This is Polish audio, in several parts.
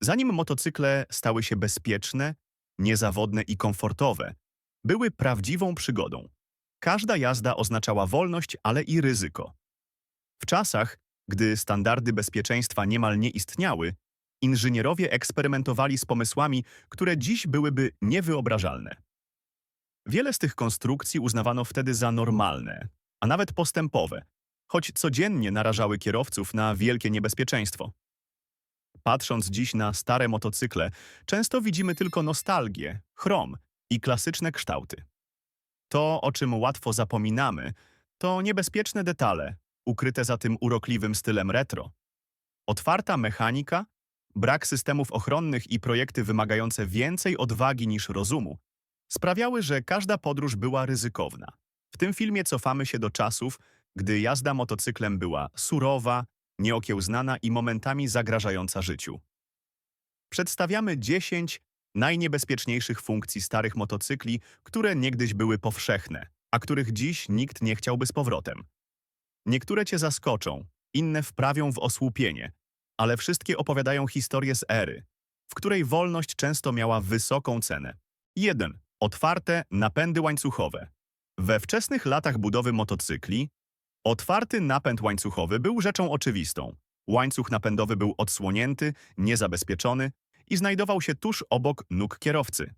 Zanim motocykle stały się bezpieczne, niezawodne i komfortowe, były prawdziwą przygodą. Każda jazda oznaczała wolność, ale i ryzyko. W czasach, gdy standardy bezpieczeństwa niemal nie istniały, inżynierowie eksperymentowali z pomysłami, które dziś byłyby niewyobrażalne. Wiele z tych konstrukcji uznawano wtedy za normalne, a nawet postępowe, choć codziennie narażały kierowców na wielkie niebezpieczeństwo. Patrząc dziś na stare motocykle, często widzimy tylko nostalgię, chrom i klasyczne kształty. To, o czym łatwo zapominamy, to niebezpieczne detale, ukryte za tym urokliwym stylem retro. Otwarta mechanika, brak systemów ochronnych i projekty wymagające więcej odwagi niż rozumu sprawiały, że każda podróż była ryzykowna. W tym filmie cofamy się do czasów, gdy jazda motocyklem była surowa, nieokiełznana i momentami zagrażająca życiu. Przedstawiamy 10 najniebezpieczniejszych funkcji starych motocykli, które niegdyś były powszechne, a których dziś nikt nie chciałby z powrotem. Niektóre cię zaskoczą, inne wprawią w osłupienie, ale wszystkie opowiadają historię z ery, w której wolność często miała wysoką cenę. 1. Otwarte napędy łańcuchowe. We wczesnych latach budowy motocykli otwarty napęd łańcuchowy był rzeczą oczywistą. Łańcuch napędowy był odsłonięty, niezabezpieczony i znajdował się tuż obok nóg kierowcy.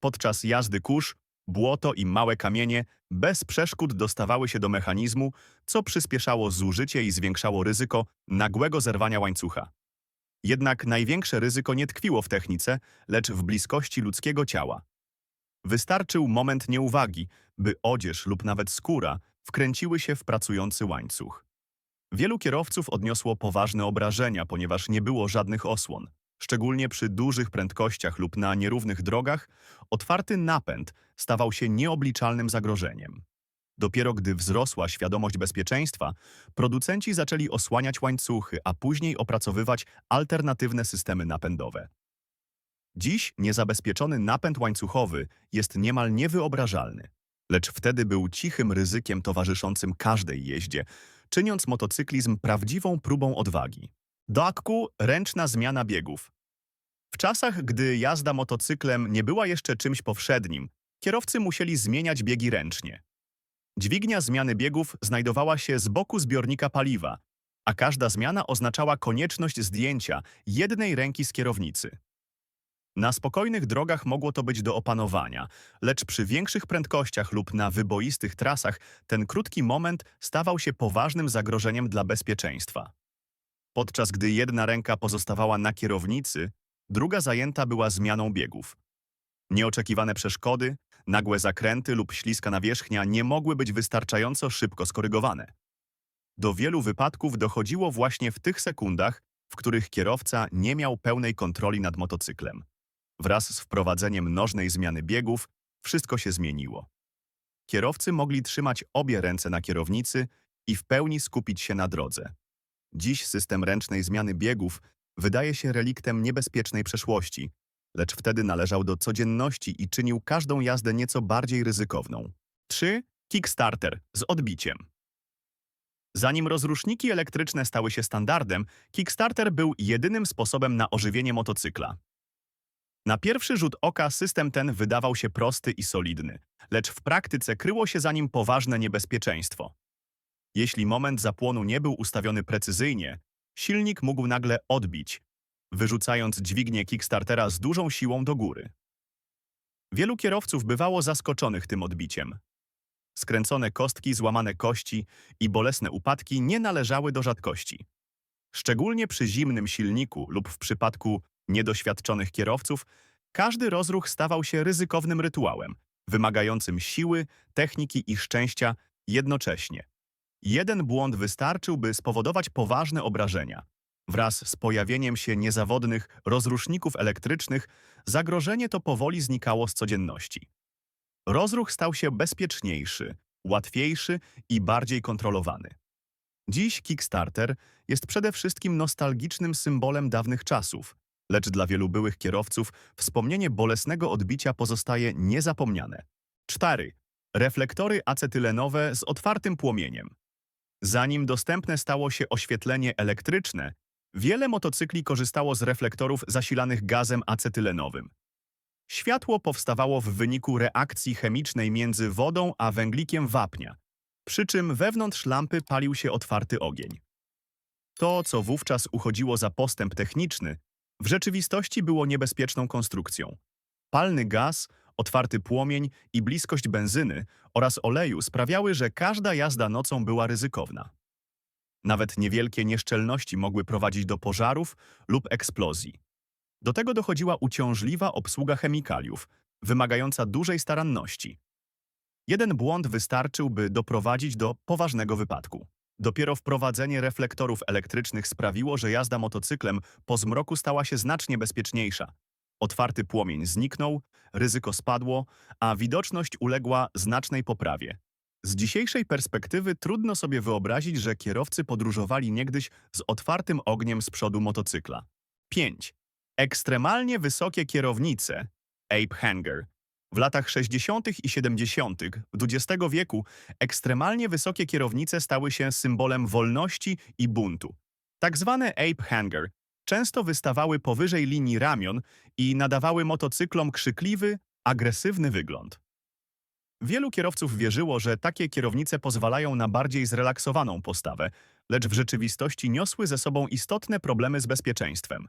Podczas jazdy kurz, błoto i małe kamienie bez przeszkód dostawały się do mechanizmu, co przyspieszało zużycie i zwiększało ryzyko nagłego zerwania łańcucha. Jednak największe ryzyko nie tkwiło w technice, lecz w bliskości ludzkiego ciała. Wystarczył moment nieuwagi, by odzież lub nawet skóra wkręciły się w pracujący łańcuch. Wielu kierowców odniosło poważne obrażenia, ponieważ nie było żadnych osłon. Szczególnie przy dużych prędkościach lub na nierównych drogach, otwarty napęd stawał się nieobliczalnym zagrożeniem. Dopiero gdy wzrosła świadomość bezpieczeństwa, producenci zaczęli osłaniać łańcuchy, a później opracowywać alternatywne systemy napędowe. Dziś niezabezpieczony napęd łańcuchowy jest niemal niewyobrażalny, lecz wtedy był cichym ryzykiem towarzyszącym każdej jeździe, czyniąc motocyklizm prawdziwą próbą odwagi. Do akku ręczna zmiana biegów. W czasach, gdy jazda motocyklem nie była jeszcze czymś powszednim, kierowcy musieli zmieniać biegi ręcznie. Dźwignia zmiany biegów znajdowała się z boku zbiornika paliwa, a każda zmiana oznaczała konieczność zdjęcia jednej ręki z kierownicy. Na spokojnych drogach mogło to być do opanowania, lecz przy większych prędkościach lub na wyboistych trasach ten krótki moment stawał się poważnym zagrożeniem dla bezpieczeństwa. Podczas gdy jedna ręka pozostawała na kierownicy, druga zajęta była zmianą biegów. Nieoczekiwane przeszkody, nagłe zakręty lub śliska nawierzchnia nie mogły być wystarczająco szybko skorygowane. Do wielu wypadków dochodziło właśnie w tych sekundach, w których kierowca nie miał pełnej kontroli nad motocyklem. Wraz z wprowadzeniem nożnej zmiany biegów wszystko się zmieniło. Kierowcy mogli trzymać obie ręce na kierownicy i w pełni skupić się na drodze. Dziś system ręcznej zmiany biegów wydaje się reliktem niebezpiecznej przeszłości, lecz wtedy należał do codzienności i czynił każdą jazdę nieco bardziej ryzykowną. 3. Kickstarter z odbiciem. Zanim rozruszniki elektryczne stały się standardem, Kickstarter był jedynym sposobem na ożywienie motocykla. Na pierwszy rzut oka system ten wydawał się prosty i solidny, lecz w praktyce kryło się za nim poważne niebezpieczeństwo. Jeśli moment zapłonu nie był ustawiony precyzyjnie, silnik mógł nagle odbić, wyrzucając dźwignię Kickstartera z dużą siłą do góry. Wielu kierowców bywało zaskoczonych tym odbiciem. Skręcone kostki, złamane kości i bolesne upadki nie należały do rzadkości. Szczególnie przy zimnym silniku lub w przypadku niedoświadczonych kierowców, każdy rozruch stawał się ryzykownym rytuałem, wymagającym siły, techniki i szczęścia jednocześnie. Jeden błąd wystarczył, by spowodować poważne obrażenia. Wraz z pojawieniem się niezawodnych rozruszników elektrycznych, zagrożenie to powoli znikało z codzienności. Rozruch stał się bezpieczniejszy, łatwiejszy i bardziej kontrolowany. Dziś Kickstarter jest przede wszystkim nostalgicznym symbolem dawnych czasów, lecz dla wielu byłych kierowców wspomnienie bolesnego odbicia pozostaje niezapomniane. 4. Reflektory acetylenowe z otwartym płomieniem. Zanim dostępne stało się oświetlenie elektryczne, Wiele motocykli korzystało z reflektorów zasilanych gazem acetylenowym. Światło powstawało w wyniku reakcji chemicznej między wodą a węglikiem wapnia, przy czym wewnątrz lampy palił się otwarty ogień. To, co wówczas uchodziło za postęp techniczny, w rzeczywistości było niebezpieczną konstrukcją. Palny gaz, otwarty płomień i bliskość benzyny oraz oleju sprawiały, że każda jazda nocą była ryzykowna. Nawet niewielkie nieszczelności mogły prowadzić do pożarów lub eksplozji. Do tego dochodziła uciążliwa obsługa chemikaliów, wymagająca dużej staranności. Jeden błąd wystarczył, by doprowadzić do poważnego wypadku. Dopiero wprowadzenie reflektorów elektrycznych sprawiło, że jazda motocyklem po zmroku stała się znacznie bezpieczniejsza. Otwarty płomień zniknął, ryzyko spadło, a widoczność uległa znacznej poprawie. Z dzisiejszej perspektywy trudno sobie wyobrazić, że kierowcy podróżowali niegdyś z otwartym ogniem z przodu motocykla. 5. Ekstremalnie wysokie kierownice Ape Hanger w latach 60. i 70. XX wieku ekstremalnie wysokie kierownice stały się symbolem wolności i buntu. Tak zwane ape hanger często wystawały powyżej linii ramion i nadawały motocyklom krzykliwy, agresywny wygląd. Wielu kierowców wierzyło, że takie kierownice pozwalają na bardziej zrelaksowaną postawę, lecz w rzeczywistości niosły ze sobą istotne problemy z bezpieczeństwem.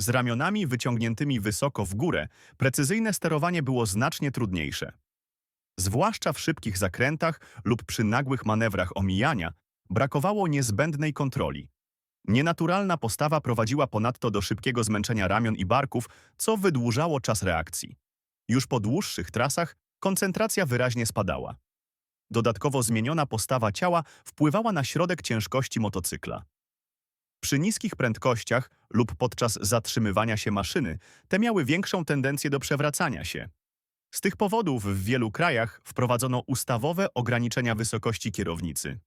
Z ramionami wyciągniętymi wysoko w górę, precyzyjne sterowanie było znacznie trudniejsze. Zwłaszcza w szybkich zakrętach lub przy nagłych manewrach omijania, brakowało niezbędnej kontroli. Nienaturalna postawa prowadziła ponadto do szybkiego zmęczenia ramion i barków, co wydłużało czas reakcji. Już po dłuższych trasach koncentracja wyraźnie spadała. Dodatkowo zmieniona postawa ciała wpływała na środek ciężkości motocykla. Przy niskich prędkościach lub podczas zatrzymywania się maszyny te miały większą tendencję do przewracania się. Z tych powodów w wielu krajach wprowadzono ustawowe ograniczenia wysokości kierownicy.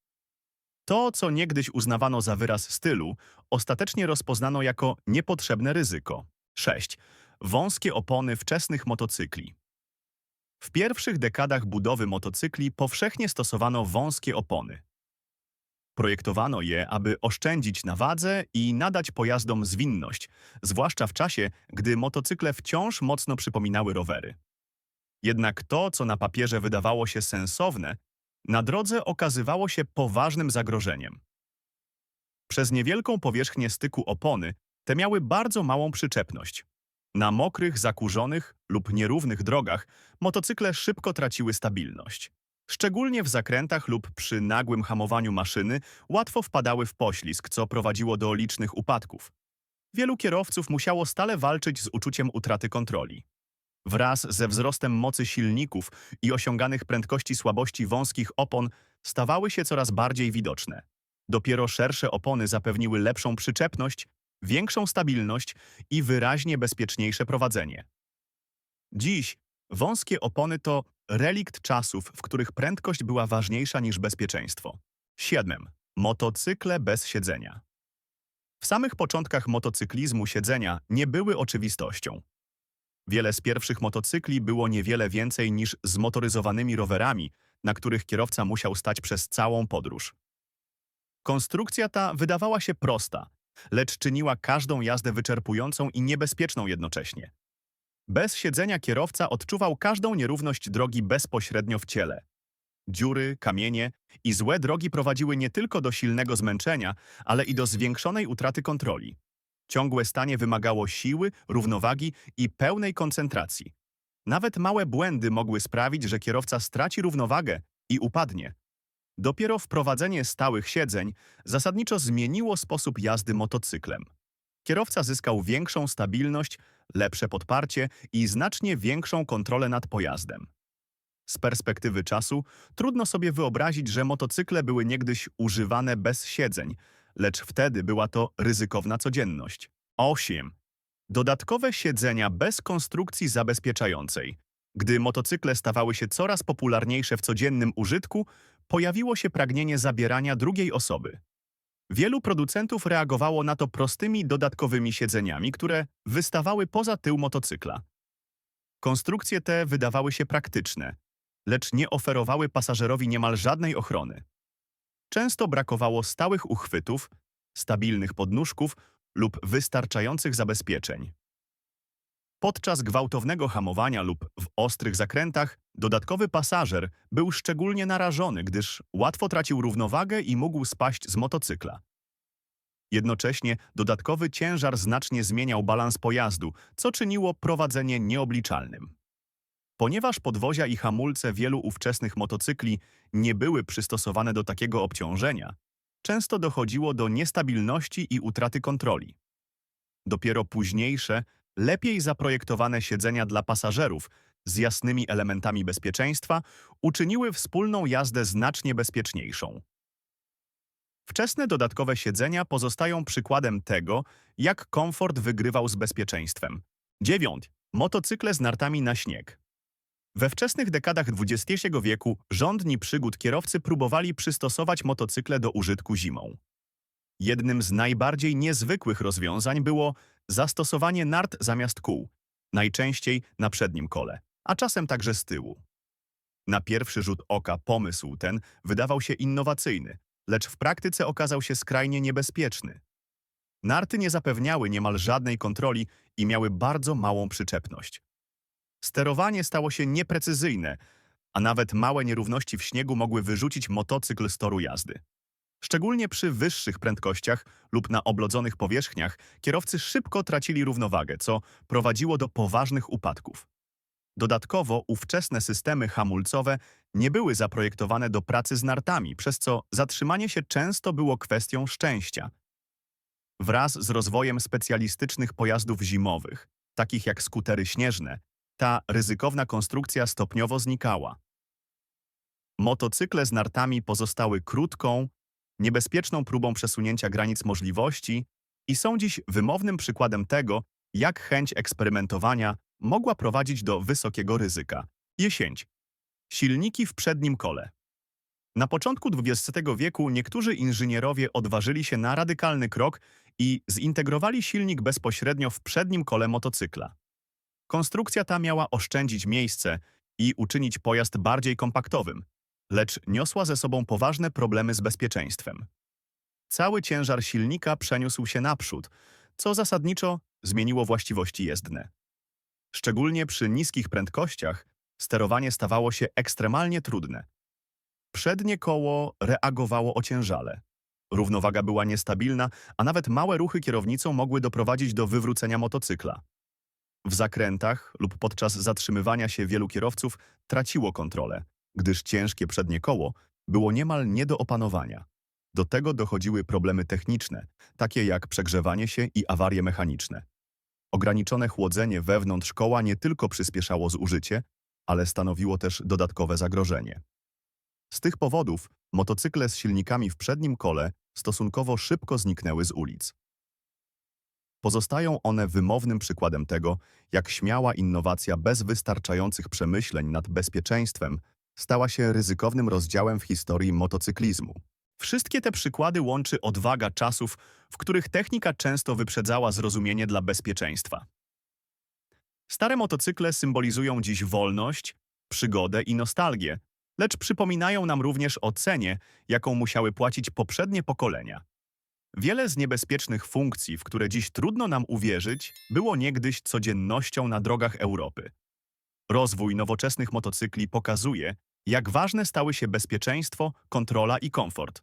To, co niegdyś uznawano za wyraz stylu, ostatecznie rozpoznano jako niepotrzebne ryzyko. 6. Wąskie opony wczesnych motocykli. W pierwszych dekadach budowy motocykli powszechnie stosowano wąskie opony. Projektowano je, aby oszczędzić na wadze i nadać pojazdom zwinność, zwłaszcza w czasie, gdy motocykle wciąż mocno przypominały rowery. Jednak to, co na papierze wydawało się sensowne, na drodze okazywało się poważnym zagrożeniem. Przez niewielką powierzchnię styku opony te miały bardzo małą przyczepność. Na mokrych, zakurzonych lub nierównych drogach motocykle szybko traciły stabilność. Szczególnie w zakrętach lub przy nagłym hamowaniu maszyny łatwo wpadały w poślizg, co prowadziło do licznych upadków. Wielu kierowców musiało stale walczyć z uczuciem utraty kontroli. Wraz ze wzrostem mocy silników i osiąganych prędkości słabości wąskich opon stawały się coraz bardziej widoczne. Dopiero szersze opony zapewniły lepszą przyczepność, większą stabilność i wyraźnie bezpieczniejsze prowadzenie. Dziś wąskie opony to relikt czasów, w których prędkość była ważniejsza niż bezpieczeństwo. 7. Motocykle bez siedzenia. W samych początkach motocyklizmu siedzenia nie były oczywistością. Wiele z pierwszych motocykli było niewiele więcej niż zmotoryzowanymi rowerami, na których kierowca musiał stać przez całą podróż. Konstrukcja ta wydawała się prosta, lecz czyniła każdą jazdę wyczerpującą i niebezpieczną jednocześnie. Bez siedzenia kierowca odczuwał każdą nierówność drogi bezpośrednio w ciele. Dziury, kamienie i złe drogi prowadziły nie tylko do silnego zmęczenia, ale i do zwiększonej utraty kontroli. Ciągłe stanie wymagało siły, równowagi i pełnej koncentracji. Nawet małe błędy mogły sprawić, że kierowca straci równowagę i upadnie. Dopiero wprowadzenie stałych siedzeń zasadniczo zmieniło sposób jazdy motocyklem. Kierowca zyskał większą stabilność, lepsze podparcie i znacznie większą kontrolę nad pojazdem. Z perspektywy czasu trudno sobie wyobrazić, że motocykle były niegdyś używane bez siedzeń, lecz wtedy była to ryzykowna codzienność. 8. Dodatkowe siedzenia bez konstrukcji zabezpieczającej. Gdy motocykle stawały się coraz popularniejsze w codziennym użytku, pojawiło się pragnienie zabierania drugiej osoby. Wielu producentów reagowało na to prostymi dodatkowymi siedzeniami, które wystawały poza tył motocykla. Konstrukcje te wydawały się praktyczne, lecz nie oferowały pasażerowi niemal żadnej ochrony. Często brakowało stałych uchwytów, stabilnych podnóżków lub wystarczających zabezpieczeń. Podczas gwałtownego hamowania lub w ostrych zakrętach dodatkowy pasażer był szczególnie narażony, gdyż łatwo tracił równowagę i mógł spaść z motocykla. Jednocześnie dodatkowy ciężar znacznie zmieniał balans pojazdu, co czyniło prowadzenie nieobliczalnym. Ponieważ podwozia i hamulce wielu ówczesnych motocykli nie były przystosowane do takiego obciążenia, często dochodziło do niestabilności i utraty kontroli. Dopiero późniejsze, lepiej zaprojektowane siedzenia dla pasażerów z jasnymi elementami bezpieczeństwa uczyniły wspólną jazdę znacznie bezpieczniejszą. Wczesne dodatkowe siedzenia pozostają przykładem tego, jak komfort wygrywał z bezpieczeństwem. 9. Motocykle z nartami na śnieg. We wczesnych dekadach XX wieku rządni przygód kierowcy próbowali przystosować motocykle do użytku zimą. Jednym z najbardziej niezwykłych rozwiązań było zastosowanie nart zamiast kół, najczęściej na przednim kole, a czasem także z tyłu. Na pierwszy rzut oka pomysł ten wydawał się innowacyjny, lecz w praktyce okazał się skrajnie niebezpieczny. Narty nie zapewniały niemal żadnej kontroli i miały bardzo małą przyczepność. Sterowanie stało się nieprecyzyjne, a nawet małe nierówności w śniegu mogły wyrzucić motocykl z toru jazdy. Szczególnie przy wyższych prędkościach lub na oblodzonych powierzchniach kierowcy szybko tracili równowagę, co prowadziło do poważnych upadków. Dodatkowo ówczesne systemy hamulcowe nie były zaprojektowane do pracy z nartami, przez co zatrzymanie się często było kwestią szczęścia. Wraz z rozwojem specjalistycznych pojazdów zimowych, takich jak skutery śnieżne, ta ryzykowna konstrukcja stopniowo znikała. Motocykle z nartami pozostały krótką, niebezpieczną próbą przesunięcia granic możliwości i są dziś wymownym przykładem tego, jak chęć eksperymentowania mogła prowadzić do wysokiego ryzyka. Jesięć. Silniki w przednim kole. Na początku XX wieku niektórzy inżynierowie odważyli się na radykalny krok i zintegrowali silnik bezpośrednio w przednim kole motocykla. Konstrukcja ta miała oszczędzić miejsce i uczynić pojazd bardziej kompaktowym, lecz niosła ze sobą poważne problemy z bezpieczeństwem. Cały ciężar silnika przeniósł się naprzód, co zasadniczo zmieniło właściwości jezdne. Szczególnie przy niskich prędkościach sterowanie stawało się ekstremalnie trudne. Przednie koło reagowało ociężale. Równowwaga była niestabilna, a nawet małe ruchy kierownicą mogły doprowadzić do wywrócenia motocykla. W zakrętach lub podczas zatrzymywania się wielu kierowców traciło kontrolę, gdyż ciężkie przednie koło było niemal nie do opanowania. Do tego dochodziły problemy techniczne, takie jak przegrzewanie się i awarie mechaniczne. Ograniczone chłodzenie wewnątrz koła nie tylko przyspieszało zużycie, ale stanowiło też dodatkowe zagrożenie. Z tych powodów motocykle z silnikami w przednim kole stosunkowo szybko zniknęły z ulic. Pozostają one wymownym przykładem tego, jak śmiała innowacja bez wystarczających przemyśleń nad bezpieczeństwem stała się ryzykownym rozdziałem w historii motocyklizmu. Wszystkie te przykłady łączy odwaga czasów, w których technika często wyprzedzała zrozumienie dla bezpieczeństwa. Stare motocykle symbolizują dziś wolność, przygodę i nostalgię, lecz przypominają nam również o cenie, jaką musiały płacić poprzednie pokolenia. Wiele z niebezpiecznych funkcji, w które dziś trudno nam uwierzyć, było niegdyś codziennością na drogach Europy. Rozwój nowoczesnych motocykli pokazuje, jak ważne stały się bezpieczeństwo, kontrola i komfort.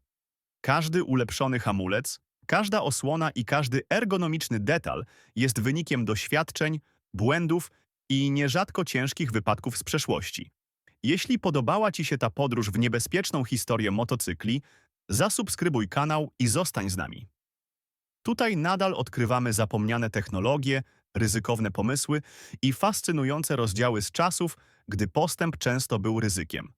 Każdy ulepszony hamulec, każda osłona i każdy ergonomiczny detal jest wynikiem doświadczeń, błędów i nierzadko ciężkich wypadków z przeszłości. Jeśli podobała Ci się ta podróż w niebezpieczną historię motocykli, zasubskrybuj kanał i zostań z nami. Tutaj nadal odkrywamy zapomniane technologie, ryzykowne pomysły i fascynujące rozdziały z czasów, gdy postęp często był ryzykiem.